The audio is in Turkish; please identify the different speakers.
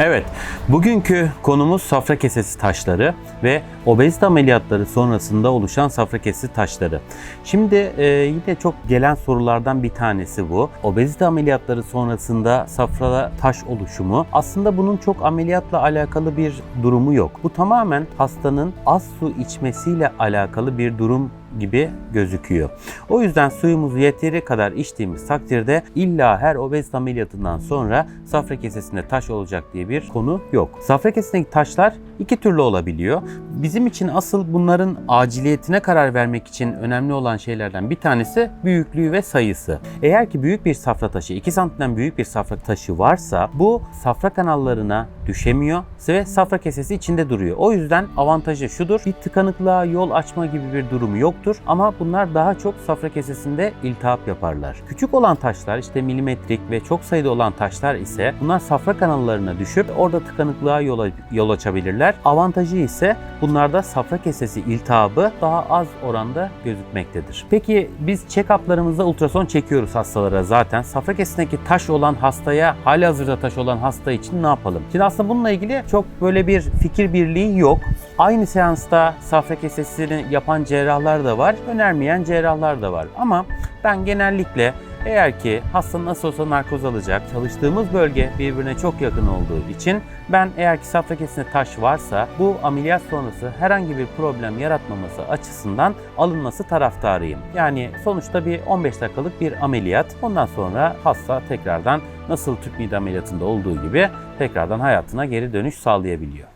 Speaker 1: Evet, bugünkü konumuz safra kesesi taşları ve obezite ameliyatları sonrasında oluşan safra kesesi taşları. Şimdi e, yine çok gelen sorulardan bir tanesi bu. Obezite ameliyatları sonrasında safra taş oluşumu aslında bunun çok ameliyatla alakalı bir durumu yok. Bu tamamen hastanın az su içmesiyle alakalı bir durum gibi gözüküyor. O yüzden suyumuzu yeteri kadar içtiğimiz takdirde illa her obezite ameliyatından sonra safra kesesinde taş olacak diye bir konu yok. Safra kesesindeki taşlar iki türlü olabiliyor. Bizim için asıl bunların aciliyetine karar vermek için önemli olan şeylerden bir tanesi büyüklüğü ve sayısı. Eğer ki büyük bir safra taşı, 2 santimden büyük bir safra taşı varsa bu safra kanallarına düşemiyor ve safra kesesi içinde duruyor. O yüzden avantajı şudur. Bir tıkanıklığa yol açma gibi bir durumu yoktur ama bunlar daha çok safra kesesinde iltihap yaparlar. Küçük olan taşlar işte milimetrik ve çok sayıda olan taşlar ise bunlar safra kanallarına düşüp orada tıkanıklığa yol, yol açabilirler. Avantajı ise bunlarda safra kesesi iltihabı daha az oranda gözükmektedir. Peki biz check-up'larımızda ultrason çekiyoruz hastalara zaten. Safra kesesindeki taş olan hastaya, hali hazırda taş olan hasta için ne yapalım? Şimdi aslında bununla ilgili çok böyle bir fikir birliği yok. Aynı seansta safra kesesini yapan cerrahlar da var, önermeyen cerrahlar da var. Ama ben genellikle eğer ki hasta nasıl olsa narkoz alacak, çalıştığımız bölge birbirine çok yakın olduğu için ben eğer ki safra kesesinde taş varsa bu ameliyat sonrası herhangi bir problem yaratmaması açısından alınması taraftarıyım. Yani sonuçta bir 15 dakikalık bir ameliyat. Ondan sonra hasta tekrardan nasıl tüp mide ameliyatında olduğu gibi tekrardan hayatına geri dönüş sağlayabiliyor.